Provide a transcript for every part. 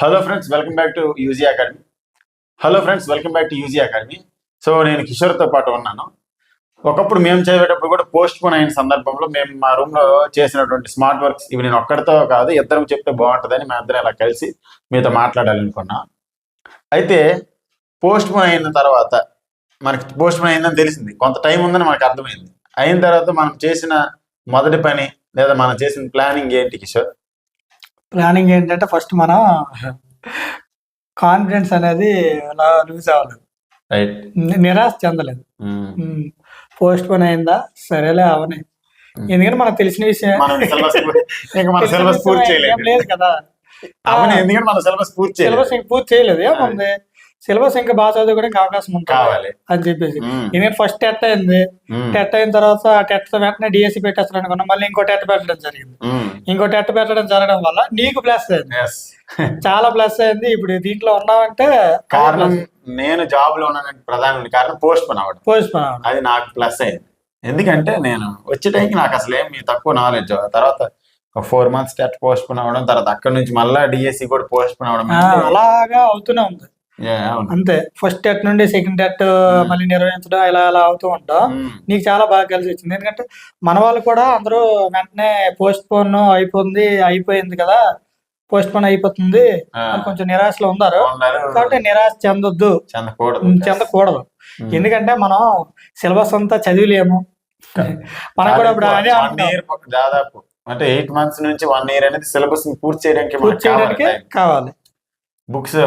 Hello friends welcome back to UG academy hello friends welcome back to UG academy so నేను కిషోర్తో పాటు ఉన్నాను. ఒకప్పుడు మేము చదివేటప్పుడు కూడా పోస్ట్ పోన్ అయిన సందర్భంలో మేము మా రూమ్లో చేసినటువంటి స్మార్ట్ వర్క్స్ ఇవి నేను ఒక్కడితో కాదు ఇద్దరం చెప్తే బాగుంటుందని మేము ఇద్దరం ఇలా కలిసి మీతో మాట్లాడాలనుకున్నా. అయితే పోస్ట్ పోన్ అయిన తర్వాత మనకి పోస్ట్ పోన్ అయిందని తెలిసింది. కొంత టైం ఉందని మనకు అర్థమైంది. అయిన తర్వాత మనం చేసిన మొదటి పని లేదా మనం చేసిన ప్లానింగ్ ఏంటి కిషోర్? ప్లానింగ్ ఏంటంటే ఫస్ట్ మనం కాన్ఫిడెన్స్ అనేది అలా లూజ్ అవ్వలేదు నిరాశ చెందలేదు. పోస్ట్ పోన్ అయిందా? సరేలే అవని. Hmm. ఎందుకంటే మనకు తెలిసిన విషయం లేదు కదా. అవును ఎందుకంటే మన సిలబస్ పూర్తి సిలబస్ ఇంక పూర్తి చేయలేదు. ఏముంది? సిలబస్ ఇంకా బాగా చదువుకోవడానికి అవకాశం ఉంటుంది. కావాలి. అని చెప్పేసి. ఎందుకంటే ఫస్ట్ టెట్ అయింది. టెట్ అయిన తర్వాత టెట్ వెంటనే డిఎస్సి పెట్టేస్తాను అనుకున్నాం. మళ్ళీ ఇంకో టెట్ పెట్టడం జరిగింది. ఇంకో టెట్ పెట్టడం జరగడం వల్ల నీకు ప్లస్ అయింది. చాలా ప్లస్ అయింది. ఇప్పుడు దీంట్లో ఉన్నావంటే కారణం నేను జాబ్లో ఉన్నానంటే ప్రధాన కారణం పోస్ట్ పోన్ అవ్వడం. పోస్ట్ పోన్ అవ్వడం. అది నాకు ప్లస్ అయింది. ఎందుకంటే నేను వచ్చే టైంకి నాకు అసలు ఏమి తక్కువ నాలెడ్జ్ తర్వాత ఒక four months TET postpone అవ్వడం తర్వాత అక్కడ నుంచి మళ్ళీ డిఎస్సి కూడా పోస్ట్ పోన్ అవ్వడం అలాగా అవుతూనే ఉంది. అంతే. ఫస్ట్ టెట్ నుండి సెకండ్ టెట్ మళ్ళీ నిర్వహించడం ఇలా ఇలా అవుతూ ఉంటాం. ఉమ్, నీకు చాలా బాగా కలిసి వచ్చింది. ఎందుకంటే మన వాళ్ళు కూడా అందరూ వెంటనే పోస్ట్ పోన్ అయిపోయింది అయిపోయింది కదా. పోస్ట్ పోన్ అయిపోతుంది కొంచెం నిరాశలో ఉన్నారు. కాబట్టి నిరాశ చెందొద్దు. చెందకూడదు. ఉమ్. ఎందుకంటే మనం సిలబస్ అంతా చదివలేము. మనం కూడా ఇప్పుడు అదే దాదాపు అంటే ఎయిట్ మంత్స్ నుంచి వన్ ఇయర్ అనేది సిలబస్ పూర్తి చేయడానికి పూర్తి చేయడానికి కావాలి. Books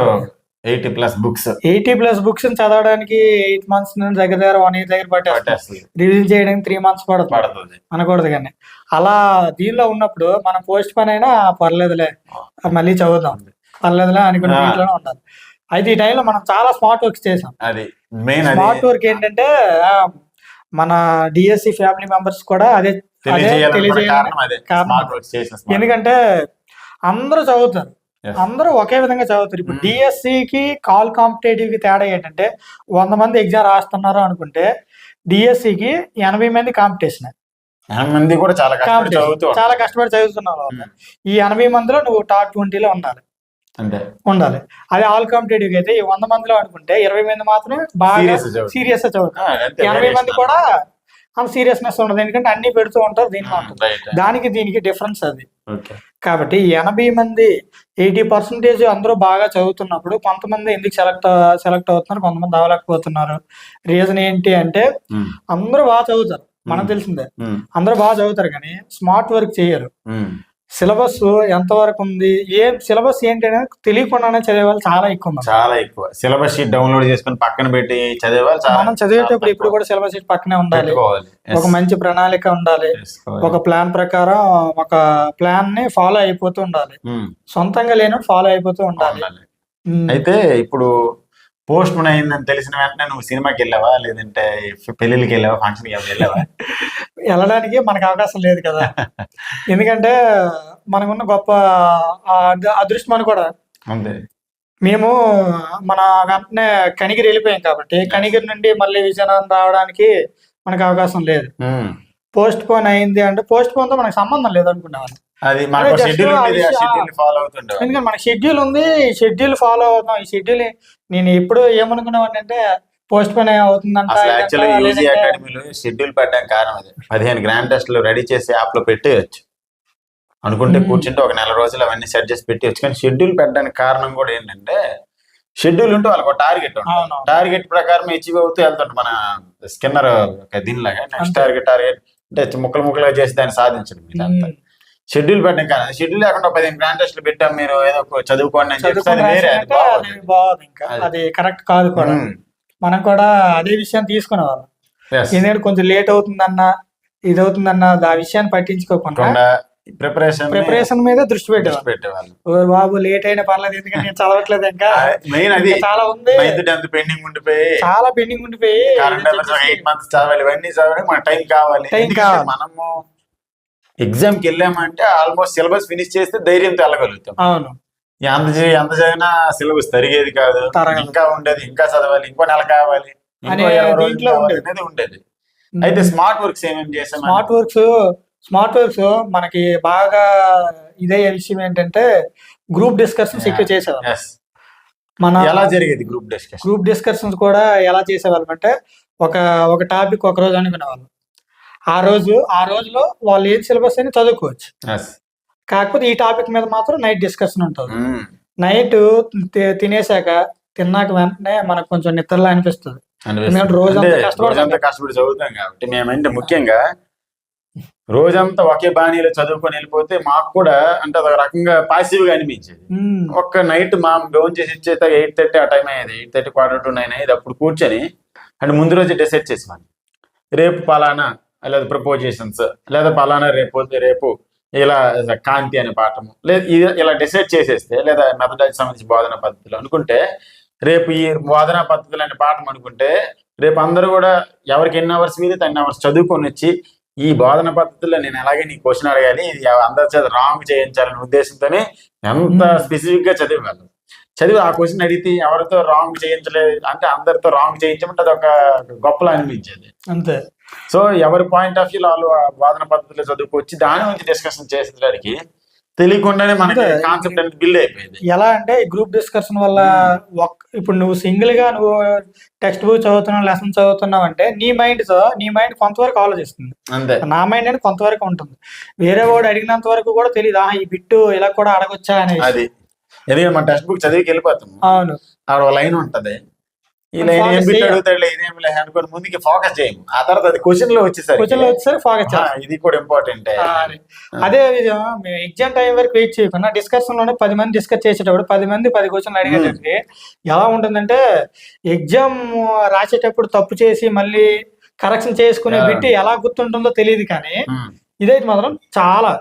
eighty plus books. Eighty plus books చదవడానికి ఎయిట్ మంత్స్ నుంచి దగ్గర దగ్గర వన్ ఇయర్ దగ్గర పట్టేస్తాం పట్టేస్తుంది. రివిజన్ చేయడానికి త్రీ మంత్స్ పడుతుంది. పడుతుంది. అనకూడదు కానీ. అలా దీనిలో ఉన్నప్పుడు మనం పోస్ట్ పని అయినా పర్లేదులే మళ్ళీ చదువుదాం. పర్లేదులే అనుకునే. దీంట్లోనే ఉండాలి. అయితే ఈ టైంలో మనం చాలా స్మార్ట్ వర్క్స్ చేసాం అది మెయిన్ స్మార్ట్ వర్క్ ఏంటంటే మన డిఎస్సి ఫ్యామిలీ మెంబర్స్ కూడా అదే work. ఎందుకంటే అందరూ చదువుతారు. అందరూ ఒకే విధంగా చదువుతారు ఇప్పుడు Hmm. డిఎస్సి కి కాల్ కాంపిటేటివ్కి తేడా ఏంటంటే వంద మంది ఎగ్జామ్ రాస్తున్నారు అనుకుంటే డిఎస్సి కి ఎనభై మంది కాంపిటీషన్ మంది కూడా చాలా. చాలా కష్టపడి చదువుతున్నారు. ఉమ్, ఈ ఎనభై మందిలో నువ్వు టాప్ ట్వంటీలో ఉండాలి ఉండాలి అదే ఆల్ కాంపిటేటివ్ అయితే ఈ వంద మందిలో అనుకుంటే ఇరవై మంది మాత్రమే బాగా. సీరియస్గా చదువుతారు ఎనభై మంది కూడా అంత సీరియస్నెస్ ఉండదు ఎందుకంటే అన్ని పెడుతూ ఉంటారు ఉంటుంది right. దానికి దీనికి డిఫరెన్స్ అది. కాబట్టి ఎనభై మంది ఎయిటీ పర్సెంటేజ్ అందరూ బాగా చదువుతున్నప్పుడు కొంతమంది ఎందుకు సెలెక్ట్ సెలెక్ట్ అవుతున్నారు కొంతమంది అవ్వలేకపోతున్నారు. రీజన్ ఏంటి అంటే అందరూ బాగా చదువుతారు. మనకు. తెలిసిందే. అందరూ బాగా చదువుతారు కానీ స్మార్ట్ వర్క్ చేయరు. సిలబస్ ఎంతవరకు ఉంది ఏం సిలబస్ ఏంటి అనేది తెలియకుండానే చదివే వాళ్ళు చాలా ఎక్కువ చాలా ఎక్కువ. సిలబస్ షీట్ డౌన్లోడ్ చేసుకుని పక్కన పెట్టి చదివే వాళ్ళు చాలా మనం చదివేటప్పుడు ఇప్పుడు కూడా సిలబస్ షీట్ పక్కనే ఉండాలి. ఒక మంచి ప్రణాళిక ఉండాలి. ఒక ప్లాన్ ప్రకారం ఒక ప్లాన్ని ఫాలో అయిపోతూ ఉండాలి. ఉమ్, సొంతంగా లేనప్పుడు ఫాలో అయిపోతూ ఉండాలి. ఉమ్. అయితే ఇప్పుడు పోస్ట్ పోన్ అయిందని తెలిసిన వెంటనే నువ్వు సినిమాకి వెళ్ళావా? లేదంటే పెళ్ళికి వెళ్ళావా? ఫంక్షన్కి వెళ్ళావా? వెళ్ళడానికి మనకు అవకాశం లేదు కదా. ఎందుకంటే మనకున్న గొప్ప అదృష్టం అని కూడా. అంతే. మేము మన వెంటనే కనిగిరి వెళ్ళిపోయాం కాబట్టి కనిగిరి నుండి మళ్ళీ విజయనగరం రావడానికి మనకు అవకాశం లేదు. పోస్ట్ పోన్ అయింది అంటే పోస్ట్ పోన్తో మనకు సంబంధం లేదు అనుకున్నాను అది మనకు షెడ్యూల్ ఉండేది ఆ షెడ్యూల్ ఫాలో అవుతుండే ఎందుకంటే మన షెడ్యూల్ ఉంది షెడ్యూల్ ఫాలో అవుతాం ఈ షెడ్యూల్ నేను ఎప్పుడు ఏమనుకున్నాను అంటే పోస్ట్ పోన్ అవుతుందంట యూజీ అకాడమీలో షెడ్యూల్ పెట్టడానికి కారణం అదే. పదిహేను గ్రాండ్ టెస్ట్లు రెడీ చేసి యాప్లో పెట్టేయచ్చు. అనుకుంటే. కూర్చుంటే ఒక నెల రోజులు అవన్నీ సెట్ చేసి పెట్టేయచ్చు. కానీ షెడ్యూల్ పెట్టడానికి కారణం కూడా ఏంటంటే షెడ్యూల్ ఉంటే వాళ్ళకి టార్గెట్ టార్గెట్ ప్రకారం అచీవ్ అవుతూ వెళ్తుంట. మన స్కిన్నర్ దీనిలాగా నెక్స్ట్. టార్గెట్ టార్గెట్ అంటే ముక్కలు ముక్కలుగా చేసి దాన్ని సాధించడం ఇదంతా. షెడ్యూల్ పెట్టడం కాదు. షెడ్యూల్ లేకుండా పదిహేను గ్రాండ్ టెస్ట్లు పెట్టాం మీరు ఏదో చదువుకోండి అని చెప్తే అది వేరే అది బాగోదు. ఇంకా. అది. కరెక్ట్ కాదు కూడా. మనం కూడా అదే విషయం తీసుకునేవాళ్ళం. Yes. ఎందుకంటే కొంచెం లేట్ అవుతుందన్న ఇది అవుతుందన్న ఆ విషయాన్ని పట్టించుకోకుండా కాకుండా ప్రిపరేషన్ ప్రిపరేషన్ మీద దృష్టి పెట్టేవాళ్ళం. పెట్టేవాళ్ళు. ఓ బాబు లేట్ అయినా పర్లేదు ఎందుకంటే నేను చదవట్లేదు ఇంకా. మెయిన్ అది ఇంకా చాలా ఉంది. నైన్త్ టెన్త్ పెండింగ్ ఉండిపోయి. చాలా పెండింగ్ ఉండిపోయి. కరెంట్ అఫైర్స్ ఎయిట్ మంత్స్ చదవాలి ఇవన్నీ చదవడానికి మనకు టైం కావాలి. Time ఎందుకంటే కావాలి. మనము ఎగ్జామ్కి వెళ్ళామంటే ఆల్మోస్ట్ సిలబస్ ఫినిష్ చేస్తే ధైర్యంతో వెళ్ళగలుగుతాం. అవును. చే- ఎంత చదివినా సిలబస్ తరిగేది కాదు. ఇంకా ఉండేది ఇంకా చదవాలి ఇంకో నెల కావాలి. అనేది ఉండేది. అయితే స్మార్ట్ వర్క్స్ ఏమేమి చేసాం స్మార్ట్ వర్క్స్ స్మార్ట్ వర్క్స్ మనకి బాగా ఇదే విషయం ఏంటంటే గ్రూప్ డిస్కషన్స్ ఎక్కువ చేసేవాళ్ళం. మన ఎలా జరిగేది గ్రూప్ డిస్కషన్ గ్రూప్ డిస్కషన్స్ కూడా ఎలా చేసేవాళ్ళం అంటే ఒక ఒక టాపిక్ ఒక రోజు అనుకునేవాళ్ళం. ఆ రోజు ఆ రోజులో వాళ్ళు ఏం సిలబస్ అని చదువుకోవచ్చు. కాకపోతే ఈ టాపిక్ మీద మాత్రం నైట్ డిస్కషన్ ఉంటుంది. నైట్ తినేసాక తిన్నాక వెంటనే మనకు కొంచెం నిద్రలా అనిపిస్తుంది. రోజంతా కష్టపడి చదువుతాం కాబట్టి మేమంటే ముఖ్యంగా రోజంతా ఒకే బాణీలో చదువుకొని వెళ్ళిపోతే మాకు కూడా అంటే అదొక రకంగా పాసివ్గా అనిపించేది. ఉమ్, ఒక్క నైట్ మా భోజనం చేసి ఇచ్చేత ఎయిట్ థర్టీ ఆ టైం అయ్యేది. Eight thirty quarter to nine అయ్యేది. అప్పుడు కూర్చొని అంటే ముందు రోజు డిసైడ్ చేసేవాడిని. రేపు పలానా లేదా ప్రపోజేషన్స్ లేదా పలానా రేపు రేపు ఇలా కాంతి అనే పాఠము లేదా ఇది- ఇలా డిసైడ్ చేసేస్తే లేదా మెథడాలజీ సంబంధించి బోధన పద్ధతులు అనుకుంటే రేపు ఈ బోధన పద్ధతులు అనే పాఠం అనుకుంటే రేపు అందరూ కూడా ఎవరికి ఎన్ని అవర్స్ మీద అన్ని అవర్స్ చదువుకొని వచ్చి ఈ బోధన పద్ధతుల్లో నేను ఎలాగే నీ క్వశ్చన్ అడగాలి ఇది అందరి చేత రాంగ్ చేయించాలనే ఉద్దేశంతోనే ఎంత Hmm. స్పెసిఫిక్గా చదివేవాళ్ళు చదివి ఆ క్వశ్చన్ అడిగితే ఎవరితో రాంగ్ చేయించలేదు అంటే అందరితో రాంగ్ చేయించమంటే అది ఒక గొప్పలా అనిపించేది అంతే. సో ఎవరి పాయింట్ ఆఫ్ వ్యూ వాళ్ళు బోధన పద్ధతిలో చదువుకొచ్చి దాని గురించి డిస్కషన్ చేసేదానికి తెలియకుండానే మనకి. కాన్సెప్ట్ అనేది బిల్డ్ అయిపోయింది. ఎలా అంటే గ్రూప్ డిస్కషన్ వల్ల ఇప్పుడు నువ్వు సింగిల్గా నువ్వు టెక్స్ట్ బుక్ చదువుతున్నావు లెసన్ చదువుతున్నావు అంటే నీ మైండ్ నీ మైండ్ కొంతవరకు ఆలోచిస్తుంది. అంతే. నా మైండ్ అనేది కొంతవరకు ఉంటుంది. వేరే వాడు అడిగినంత వరకు కూడా తెలియదు. ఈ బిట్టు ఇలా కూడా అడగొచ్చా అనేది అది. ఎందుకంటే మన టెక్స్ట్ బుక్ చదివికి వెళ్ళిపోతాం అవును ఒక లైన్ ఉంటది. ఈ లైన్ ఏం అనుకోని ముందుకి ఫోకస్ చేయము ఆ తర్వాత అది క్వశ్చన్లో వచ్చేసరికి క్వశ్చన్ వచ్చేసరికి ఫోకస్ ఆ, ఇది కూడా ఇంపార్టెంట్ అదే. ఎగ్జామ్ టైం వరకు వెయిట్ చేయకుండా డిస్కషన్లోనే పది మంది డిస్కస్ చేసేటప్పుడు పది మంది పది క్వశ్చన్లు అడిగేటప్పుడు ఎలా ఉంటుందంటే ఎగ్జామ్ రాసేటప్పుడు తప్పు చేసి మళ్ళీ కరెక్షన్ చేసుకునే. బిట్టి ఎలా గుర్తుంటుందో తెలియదు కానీ ఇదైతే మాత్రం చాలా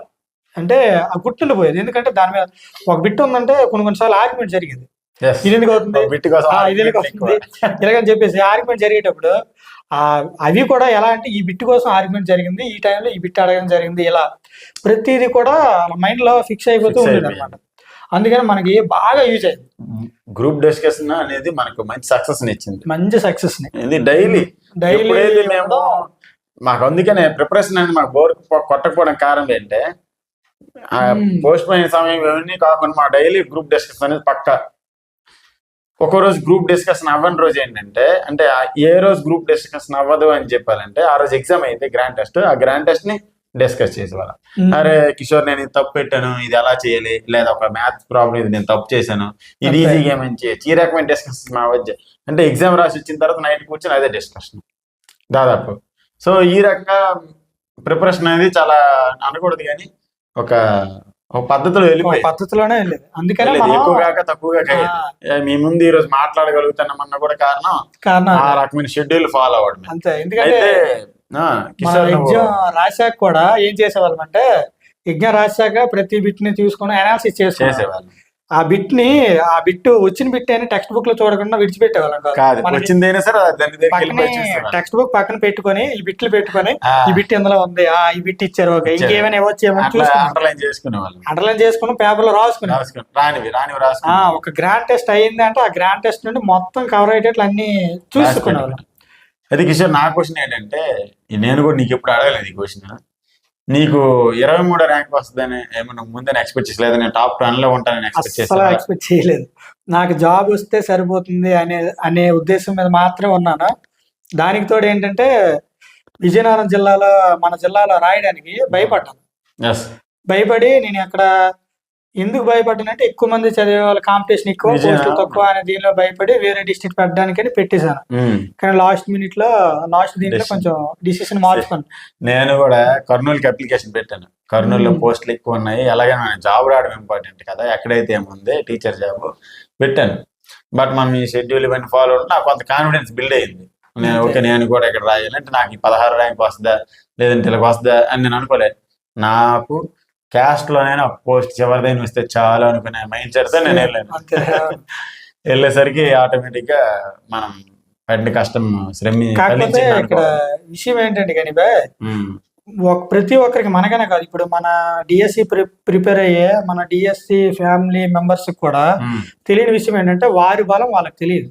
అంటే ఆ గుర్తుండిపోయేది. ఎందుకంటే దాని మీద ఒక బిట్ ఉందంటే కొన్ని కొన్నిసార్లు ఆర్గ్యుమెంట్ జరిగింది. అవుతుంది? ఇలాగని చెప్పేసి ఆర్గ్యుమెంట్ జరిగేటప్పుడు ఆ అవి కూడా ఎలా అంటే ఈ బిట్ కోసం ఆర్గ్యుమెంట్ జరిగింది ఈ టైంలో ఈ బిట్ అడగడం జరిగింది ఇలా ప్రతిదీ కూడా మైండ్లో ఫిక్స్ అయిపోతూ ఉండేది అనమాట అందుకని మనకి బాగా యూజ్ అయింది గ్రూప్ డిస్కషన్ అనేది మనకు మంచి సక్సెస్ ఇచ్చింది. మంచి సక్సెస్ డైలీ డైలీ మేము మాకు అందుకనే ప్రిపరేషన్ అనేది మాకు బోర్ కొట్టకపోవడం కారణం ఏంటంటే. పోస్ట్ పోయిన సమయం ఇవన్నీ కాకుండా మా డైలీ గ్రూప్ డిస్కషన్ అనేది పక్క. ఒక రోజు గ్రూప్ డిస్కషన్ అవ్వని రోజు ఏంటంటే అంటే ఏ రోజు గ్రూప్ డిస్కషన్ అవ్వదు అని చెప్పాలంటే ఆ రోజు ఎగ్జామ్ అయితే గ్రాండ్ టెస్ట్ ఆ గ్రాండ్ టెస్ట్ని డిస్కస్ చేసేవాళ్ళం. అరే కిషోర్ నేను ఇది తప్పు పెట్టాను ఇది ఎలా చేయాలి? లేదా ఒక మ్యాథ్స్ ప్రాబ్లం ఇది నేను తప్పు చేశాను ఇది అంతే. ఈజీగా ఏమని చేయొచ్చు. ఈ రకమైన డిస్కషన్ మధ్య అంటే ఎగ్జామ్ రాసి వచ్చిన తర్వాత నైట్ కూర్చొని అదే డిస్కషన్ దాదాపు. సో ఈ రకంగా ప్రిపరేషన్ అనేది చాలా అనకూడదు కానీ ఒక ఒక పద్ధతిలో వెళ్ళిపోయి. పద్ధతిలోనే వెళ్ళేది. అందుకనే ఎక్కువ కాక తక్కువగా మీ ముందు ఈ రోజు మాట్లాడగలుగుతున్నామన్న కూడా కారణం కారణం ఆ. రకమైన షెడ్యూల్ ఫాలో అవ్వడం అంతే. ఎందుకంటే ఎగ్జామ్ రాశాక కూడా ఏం చేసేవాళ్ళం అంటే ఎగ్జామ్ రాశాక ప్రతి బిట్ని తీసుకొని అనాలిసిస్ చేసేవాళ్ళు ఆ బిట్ని ఆ బిట్ వచ్చిన బిట్ అని టెక్స్ట్ బుక్లో చూడకుండా విడిచిపెట్టేవాళ్ళం కాదు. వచ్చిందైనా సరే. టెక్స్ట్ బుక్ పక్కన పెట్టుకొని ఈ బిట్లు పెట్టుకొని ఈ బిట్ ఇందులో ఉంది ఆ ఈ బిట్ ఇచ్చారు ఓకే. ఇంకేమైనా చూసుకున్నాం అండర్లైన్ చేసుకునే వాళ్ళు అండర్లైన్ చేసుకుని పేపర్లో రాసుకుని రానివి రానివి ఆ రాసుకుని ఒక గ్రాండ్ టెస్ట్ అయ్యింది అంటే ఆ గ్రాండ్ టెస్ట్ నుండి మొత్తం కవర్ అయ్యేటట్లు అన్ని చూసుకునేవాళ్ళం. అది కిషోర్ నా క్వశ్చన్ ఏంటంటే నేను కూడా నీకు ఎప్పుడు అడగలేదు ఈ క్వశ్చన్ నీకు ఇరవై మూడో ర్యాంక్ వస్తుందని ఏమన్నా ముందే ఎక్స్పెక్ట్ చేసలేదు నేను టాప్ టెన్లో ఉంటానని ఎక్స్పెక్ట్ చేస్తాను ఎక్స్పెక్ట్ చేయలేదు. నాకు జాబ్ వస్తే సరిపోతుంది అనే అనే ఉద్దేశం మీద మాత్రమే ఉన్నాను. దానికి తోడు ఏంటంటే విజయనగరం జిల్లాలో మన జిల్లాలో రాయడానికి భయపడ్డాను. ఎస్ భయపడి నేను అక్కడ ఎందుకు భయపడ్డానంటే ఎక్కువ మంది చదివే వాళ్ళ కాంపిటీషన్ ఎక్కువ పోస్టులు తక్కువ అనే దీనిలో భయపడి వేరే డిస్ట్రిక్ట్ పెట్టడానికని పెట్టేశాను. కానీ లాస్ట్ మినిట్లో లాస్ట్ దీంట్లో. కొంచెం డిసిషన్ మార్చుకున్నాను. నేను కూడా కర్నూలుకి అప్లికేషన్ పెట్టాను. కర్నూలులో. పోస్టులు ఎక్కువ ఉన్నాయి. అలాగే జాబ్ రావడం ఇంపార్టెంట్ కదా. ఎక్కడైతే ఏముంది టీచర్ జాబ్ పెట్టాను. బట్ మనం ఈ షెడ్యూల్ ఇవన్నీ ఫాలో అవడం నాకు కొంత కాన్ఫిడెన్స్ బిల్డ్ అయింది. నేను. ఓకే నేను కూడా ఇక్కడ రాయాలి. అంటే నాకు ఈ పదహారు ర్యాంక్ వస్తుందా లేదంటే ఇలా వస్తుందా అని నేను అనుకోలేదు. నాకు క్యాస్ట్ లోనైనా ఒక పోస్ట్ చివరిదైనా వస్తే చాలు అనుకునే మైండ్ సెట్ నేను వెళ్ళాను. అంతే వెళ్ళేసరికి ఆటోమేటిక్గా మనం పడిన కష్టం శ్రమి కాకపోతే ఇక్కడ. విషయం ఏంటంటే కానీ బే, ఉమ్, ఒక ప్రతి ఒక్కరికి మనకనే కాదు. ఇప్పుడు మన డిఎస్సి ప్రిపేర్ అయ్యే మన డిఎస్సి ఫ్యామిలీ మెంబర్స్ కూడా ఉమ్, తెలియని విషయం ఏంటంటే వారి బలం వాళ్ళకి తెలియదు.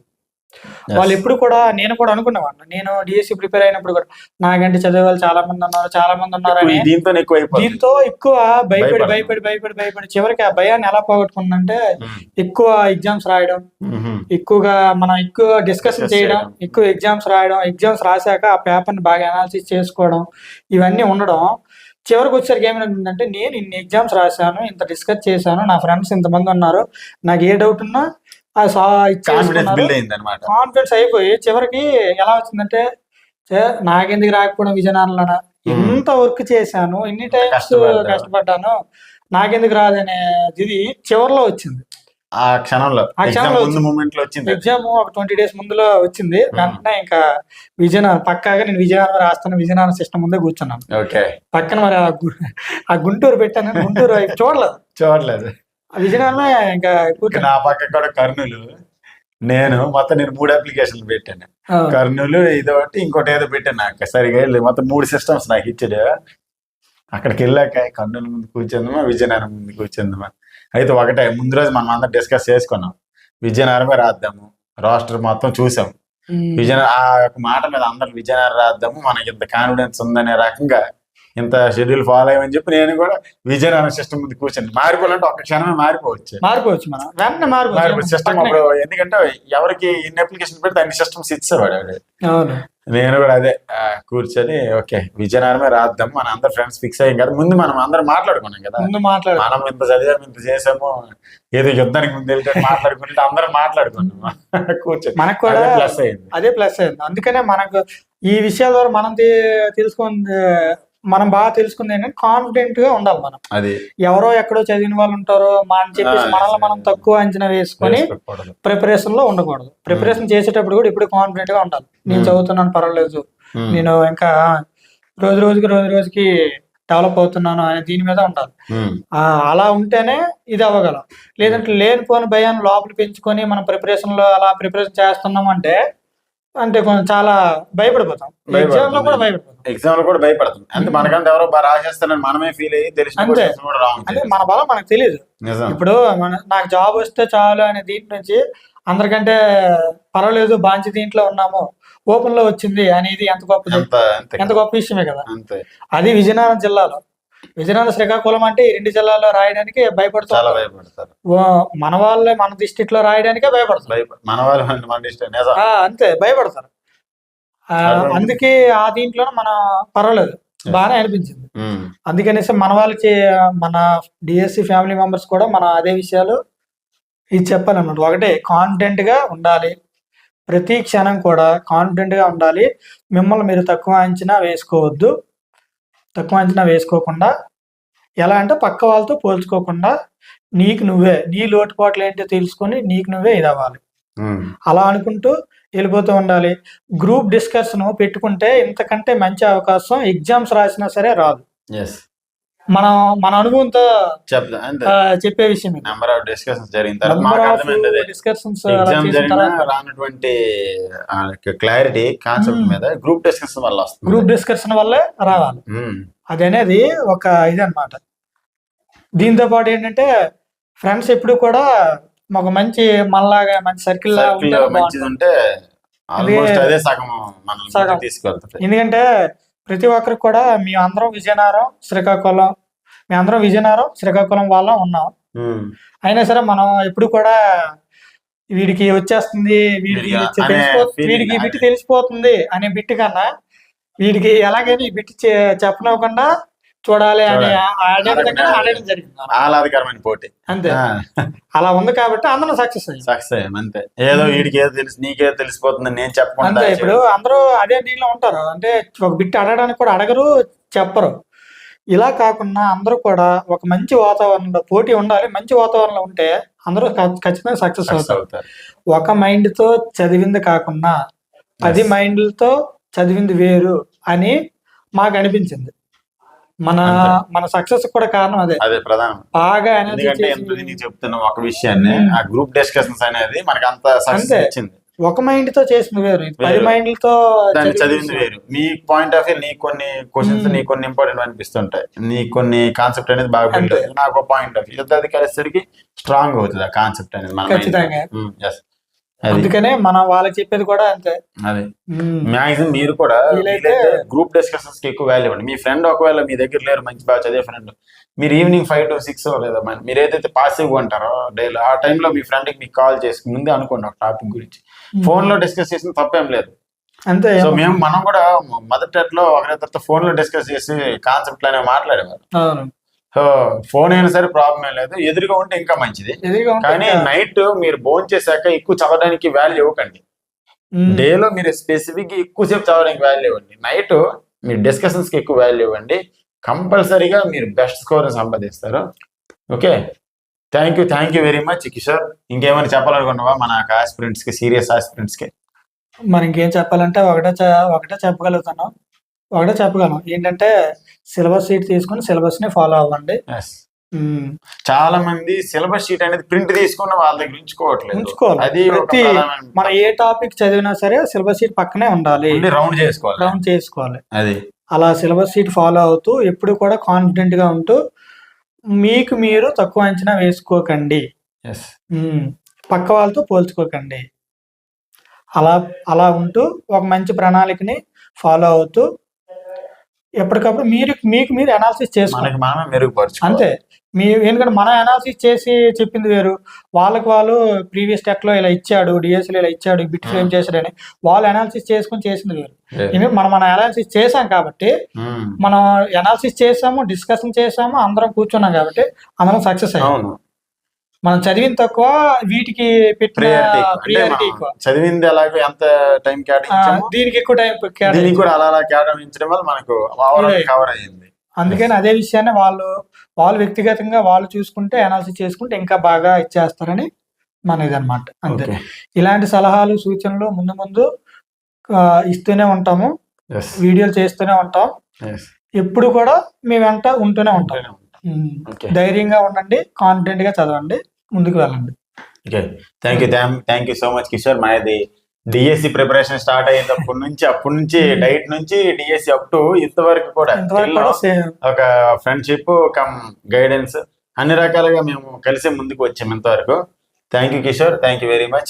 వాళ్ళు ఎప్పుడు కూడా నేను కూడా అనుకునేవాడిని నేను డిఎస్సి ప్రిపేర్ అయినప్పుడు కూడా నాకంటే చదివే వాళ్ళు చాలా మంది ఉన్నారు చాలా మంది ఉన్నారని దీంతో ఎక్కువ దీంతో ఎక్కువ భయపడి. భయపడి భయపడి భయపడి చివరికి ఆ భయాన్ని ఎలా పోగొట్టుకుందంటే ఉమ్. ఎక్కువ ఎగ్జామ్స్ రాయడం ఉమ్. ఎక్కువగా మనం ఎక్కువ డిస్కషన్ చేయడం. ఎక్కువ ఎగ్జామ్స్ రాయడం ఎగ్జామ్స్ రాశాక ఆ పేపర్ని బాగా అనాలిసిస్ చేసుకోవడం ఇవన్నీ ఉండడం చివరికి వచ్చేసరికి ఏమైందంటే నేను ఇన్ని ఎగ్జామ్స్ రాశాను ఇంత డిస్కస్ చేశాను నా ఫ్రెండ్స్ ఇంతమంది ఉన్నారు నాకు ఏ డౌట్ ఉన్నా కాన్ఫిడెన్స్ బిల్డ్ అయింది అనమాట కాన్ఫిడెన్స్ అయిపోయి చివరికి ఎలా వచ్చిందంటే నాకెందుకు రాకపోవడం విజయనగరంలోన? ఎంత వర్క్ చేశాను ఎన్ని టైమ్స్. కష్టపడ్డాను నాకెందుకు రాదనే ఇది చివరిలో వచ్చింది. ఆ క్షణంలో. ఆ క్షణంలో మూమెంట్లో వచ్చింది ఎగ్జామ్ ఒక ట్వంటీ డేస్ ముందులో వచ్చింది. వెంటనే ఇంకా విజయనగరం పక్కాగా నేను విజయనగరం రాస్తాను విజయనగరం సిస్టమ్ ముందే కూర్చున్నాను. ఓకే పక్కన మరి ఆ గుంటూరు పెట్టాను గుంటూరు చూడలేదు. చూడలేదు. విజయనగరమే ఇంకా నా పక్క కూడా కర్నూలు. నేను మొత్తం నేను మూడు అప్లికేషన్లు పెట్టాను. కర్నూలు ఇదొకటి ఇంకోటి ఏదో పెట్టాను నాకు. సరిగా వెళ్ళి మొత్తం మూడు సిస్టమ్స్ నాకు ఇచ్చాడు. అక్కడికి వెళ్ళాక కర్నూలు ముందు కూర్చుందామా విజయనగరం ముందు కూర్చుందామా? అయితే ఒకటే ముందు రోజు మనం అందరం డిస్కస్ చేసుకున్నాం. విజయనగరమే రాద్దాము. రాష్ట్రం మొత్తం చూసాం. విజయనగరం ఆ యొక్క మాట మీద అందరం విజయనగరం రాద్దాము. మనకి ఇంత కాన్ఫిడెన్స్ ఉందనే రకంగా ఇంత షెడ్యూల్ ఫాలో అయ్యమని చెప్పి నేను కూడా విజయనగరం సిస్టమ్ ముందు కూర్చొని మారిపోవాలంటే ఒక క్షణమే మారిపోవచ్చు. మారిపోవచ్చు మనం. వెంటనే మారిపోవచ్చు. సిస్టమ్. అప్పుడు ఎందుకంటే ఎవరికి ఎన్ని అప్లికేషన్ పెడితే అన్ని సిస్టమ్స్ ఇచ్చేవాడు నేను కూడా అదే కూర్చొని ఓకే విజయనగరమే రాద్దాం మన అందరు ఫ్రెండ్స్ ఫిక్స్ అయ్యాం కదా. ముందు మనం అందరం మాట్లాడుకున్నాం కదా. ముందు మాట్లాడు మనం ఇంత చదివాము ఇంత చేసాము ఏదో యుద్ధానికి ముందు వెళ్తే మాట్లాడుకుంటే అందరం మాట్లాడుకున్నాం. కూర్చొని. మనకు కూడా ప్లస్ అయింది. అదే ప్లస్ అయింది. అందుకనే మనకు ఈ విషయాల ద్వారా మనం తె- తెలుసుకుంది మనం బాగా తెలుసుకుంది ఏంటంటే కాన్ఫిడెంట్గా ఉండాలి మనం. అది. ఎవరో ఎక్కడో చదివిన వాళ్ళు ఉంటారో మనం చెప్పేసి మనల్ని మనం తక్కువ అంచనా వేసుకొని. ప్రిపరేషన్లో ఉండకూడదు. ప్రిపరేషన్ చేసేటప్పుడు కూడా ఇప్పుడు కాన్ఫిడెంట్గా ఉండాలి. నేను. చదువుతున్నాను పర్వాలేదు. నేను ఇంకా రోజు రోజుకి రోజు రోజుకి డెవలప్ అవుతున్నాను అనే దీని మీద ఉండాలి. అలా ఉంటేనే ఇది అవ్వగలం. లేదంటే లేనిపోని భయాన్ని లోపల పెంచుకొని మనం ప్రిపరేషన్లో అలా ప్రిపరేషన్ చేస్తున్నాం అంటే అంటే కొంచెం చాలా భయపడిపోతాం. భయపడతాం. ఎగ్జామ్లో కూడా భయపడిపోతాం. ఎగ్జామ్లో కూడా భయపడుతుంది అంటే ఉమ్. మనకంటే ఎవరో బాగా రాసేస్తారని మనమే ఫీల్ అయ్యి తెలిసిన అంతే. అంటే మన బలం మనకు తెలియదు ఇప్పుడు మన నాకు జాబ్ వస్తే చాలు అనే దీంట్ నుంచి అందరికంటే పర్వాలేదు బాంచి దీంట్లో ఉన్నాము. ఓపెన్లో వచ్చింది అనేది ఎంత అంతే ఎంత గొప్ప విషయమే కదా. అంతే. అది విజయనగరం జిల్లాలో. విజయనగరం శ్రీకాకుళం అంటే ఈ రెండు జిల్లాల్లో రాయడానికి చాలా భయపడుతున్నారు భయపడతారు. మన వాళ్ళే మన డిస్ట్రిక్ట్లో రాయడానికే భయపడతారు. భయప మన వాళ్ళు అంతే భయపడతారు. అందుకే ఆ దీంట్లో మనం పర్వాలేదు. బాగానే అనిపించింది. ఉమ్, అందుకనేసి మన వాళ్ళకి మన డిఎస్సి ఫ్యామిలీ మెంబర్స్ కూడా మన అదే విషయాలు ఇది చెప్పాలన్నమాట. ఒకటే కాన్ఫిడెంట్గా ఉండాలి. ప్రతి క్షణం కూడా కాన్ఫిడెంట్గా ఉండాలి. మిమ్మల్ని మీరు తక్కువ అంచనా వేసుకోవద్దు. తక్కువ అంచనా వేసుకోకుండా ఎలా అంటే పక్క వాళ్ళతో పోల్చుకోకుండా నీకు నువ్వే నీ లోటుపాట్లు ఏంటో తెలుసుకొని నీకు నువ్వే ఇది అవ్వాలి. అలా అనుకుంటూ వెళ్ళిపోతూ ఉండాలి. గ్రూప్ డిస్కషన్ పెట్టుకుంటే ఇంతకంటే మంచి అవకాశం ఎగ్జామ్స్ రాసినా సరే రాదు. మనం మన అనుభవంతో చెప్పే విషయం నెంబర్ ఆఫ్ డిస్కషన్స్ జరిగిన తర్వాత డిస్కషన్స్ ఎగ్జామ్ జరిగిన రానటువంటి క్లారిటీ కాన్సెప్ట్ Hmm. మీద గ్రూప్ డిస్కషన్ వల్ల వస్తుంది. గ్రూప్ డిస్కషన్ వల్లే రావాలి. ఉమ్, అది అనేది ఒక ఇది అనమాట దీంతో పాటు ఏంటంటే ఫ్రెండ్స్ ఎప్పుడు కూడా ఒక మంచి మనలాగా మంచి సర్కిల్ లా సర్కిల్ ఉంటేనే మంచిది బాగుంటుంది. ఉంటే అదే సగం మనం సగం. తీసుకెళ్తుంది. ఎందుకంటే ప్రతి ఒక్కరికి కూడా మీ అందరం విజయనగరం శ్రీకాకుళం మీ అందరం విజయనగరం శ్రీకాకుళం వాళ్ళం ఉన్నాం అయినా సరే మనం ఎప్పుడు కూడా వీడికి వచ్చేస్తుంది వీడికి వీడికి వచ్చి అనే తెలిసిపో feeling వీడికి ఈ బిట్ అదే. తెలిసిపోతుంది అనే బిట్ కన్నా వీడికి ఎలాగైనా ఈ బిట్ చె- చెప్పనివ్వకుండా చూడాలి అని ఆడడం జరిగింది. ఆహ్లాదకరమైన పోటీ. అంతే. అలా ఉంది కాబట్టి అందరం సక్సెస్ అయ్యాం. సక్సెస్ అంతే. ఏదో వీడికి ఏదో తెలుసు నీకేదో తెలిసిపోతుంది నేను చెప్పకుండా అంతే ఇప్పుడు అందరూ అదే దీనిలో ఉంటారు. అంటే ఒక బిట్ అడగడానికి కూడా అడగరు చెప్పరు. ఇలా కాకుండా అందరూ కూడా ఒక మంచి వాతావరణంలో పోటీ ఉండాలి. మంచి వాతావరణంలో ఉంటే అందరూ ఖచ్చితంగా సక్సెస్ అవుతారు. ఒక మైండ్తో చదివింది కాకుండా పది. మైండ్లతో చదివింది వేరు అని మాకు అనిపించింది. మన. మన సక్సెస్ కూడా కారణం అదే అదే ప్రధానం బాగా ఎందుకంటే ఎంత నీకు చెప్తున్న ఒక విషయాన్ని. ఆ గ్రూప్ డిస్కషన్స్ అనేది మనకి అంత సక్సెస్. ఇచ్చింది ఒక మైండ్తో చేసింది వేరు పది. మైండ్లతో దాన్ని చదివింది వేరు నీ పాయింట్ ఆఫ్ వ్యూ నీ కొన్ని క్వశ్చన్స్. నీ కొన్ని ఇంపార్టెంట్ అనిపిస్తుంటాయి నీ కొన్ని కాన్సెప్ట్ అనేది బాగా. అవుతుంది. నాకు పాయింట్ ఆఫ్ వ్యూ అది కలిసేసరికి స్ట్రాంగ్ అవుతుంది ఆ కాన్సెప్ట్ అనేది మన ఖచ్చితంగా. అందుకనే మనం వాళ్ళకి చెప్పేది కూడా అంతే. అదే. ఉమ్. మ్యాక్సిమం మీరు కూడా గ్రూప్ డిస్కషన్స్కి ఎక్కువ వాల్యూ ఇవ్వండి. మీ ఫ్రెండ్ ఒకవేళ మీ దగ్గర లేరు మంచి బాగా చదివే ఫ్రెండ్ మీరు ఈవినింగ్ ఫైవ్ టు సిక్స్ లేదా మీరు ఏదైతే పాసివ్ ఉంటారో డైలీ ఆ టైంలో మీ ఫ్రెండ్కి మీకు కాల్ చేసి ముందే అనుకోండి ఒక టాపిక్ గురించి. ఫోన్లో డిస్కస్ చేసిన తప్పేం లేదు. అంతే సో మేము మనం కూడా మొదట్లో ఒకరిద్దరితో ఫోన్లో డిస్కస్ చేసి కాన్సెప్ట్ అనేవి మాట్లాడేవారు సో ఫోన్ అయినా సరే ప్రాబ్లం ఏం లేదు. ఎదురుగా ఉంటే ఇంకా మంచిది. కానీ నైట్ మీరు భోజనం చేశాక ఎక్కువ చదవడానికి వాల్యూ ఇవ్వకండి. ఉమ్. డేలో మీరు స్పెసిఫిక్ ఎక్కువసేపు చదవడానికి వాల్యూ ఇవ్వండి. నైట్ మీరు డిస్కషన్స్కి ఎక్కువ వాల్యూ ఇవ్వండి. కంపల్సరీగా మీరు బెస్ట్ స్కోర్ సంపాదిస్తారు. Okay thank you thank you very much Kishore ఇంకేమైనా చెప్పాలనుకున్నావా? మన ఆస్పిరెంట్స్కి సీరియస్ ఆస్పిరెంట్స్కి? మరి ఇంకేం చెప్పాలంటే ఒకటే ఒకటే చెప్పగలుగుతాను ఒకటే చెప్పగలను. ఏంటంటే సిలబస్ షీట్ తీసుకుని సిలబస్ని ఫాలో అవ్వండి. చాలా మంది సిలబస్ షీట్ అనేది ప్రింట్ తీసుకున్న వాళ్ళ దగ్గర ఉంచుకోవట్లేదు. ఉంచుకోవాలి. అది ప్రతి- మనం ఏ టాపిక్ చదివినా సరే సిలబస్ షీట్ పక్కనే ఉండాలి. రౌండ్ చేసుకోవాలి. రౌండ్ చేసుకోవాలి. అది. అలా సిలబస్ షీట్ ఫాలో అవుతూ ఎప్పుడు కూడా కాన్ఫిడెంట్గా ఉంటూ మీకు మీరు తక్కువ అంచనా వేసుకోకండి. పక్క వాళ్ళతో పోల్చుకోకండి. అలా అలా ఉంటూ ఒక మంచి ప్రణాళికని ఫాలో అవుతూ ఎప్పటికప్పుడు మీరు మీకు మీరు అనాలిసిస్ చేసుకోండి మనమే మెరుగుపరచు అంతే. మీ ఎందుకంటే మనం అనాలిసిస్ చేసి చెప్పింది వేరు. వాళ్ళకి వాళ్ళు ప్రీవియస్ టెక్లో ఇలా ఇచ్చాడు డిఎస్ఎల్ ఇలా ఇచ్చాడు బిట్ ఫ్రేమ్ చేశాడని వాళ్ళు అనాలిసిస్ చేసుకుని చేసింది వేరు. మనం మన అనాలిసిస్ చేసాం కాబట్టి మనం అనాలిసిస్ చేసాము డిస్కషన్ చేసాము అందరం కూర్చున్నాం కాబట్టి అందరం సక్సెస్ అయ్యాం. అవును. మనం చదివిన తక్కువ వీటికి ప్రియారిటీ చదివింది అలాగే ఎంత టైం కేటాయించామో దీనికి ఎక్కువ టైం దీనికి కూడా అలా అలా కేటాయించడం వల్ల మనకు. కవర్ అయ్యింది. అందుకని అదే విషయాన్ని వాళ్ళు వాళ్ళు వ్యక్తిగతంగా వాళ్ళు చూసుకుంటే అనాలిసిస్ చేసుకుంటే ఇంకా బాగా ఇచ్చేస్తారని మన ఇదన్నమాట అంతే ఇలాంటి సలహాలు సూచనలు ముందు ముందు ఇస్తూనే ఉంటాము. వీడియోలు చేస్తూనే ఉంటాం. ఎప్పుడు కూడా మీ వెంట ఉంటూనే ఉంటాం. ఉమ్. ఓకే ధైర్యంగా ఉండండి కాన్ఫిడెంట్గా చదవండి ముందుకు వెళ్ళండి. Okay thank you thank you so much Kishore మాది డిఎస్సి ప్రిపరేషన్ స్టార్ట్ అయినప్పటి నుంచి అప్పటి నుంచి డైట్ నుంచి డిఎస్సి అప్ టు ఇంతవరకు కూడా ఒక ఫ్రెండ్షిప్ కమ్ గైడెన్స్ అన్ని రకాలుగా మేము కలిసి ముందుకు వచ్చాము ఇంతవరకు. Thank you Kishore thank you very much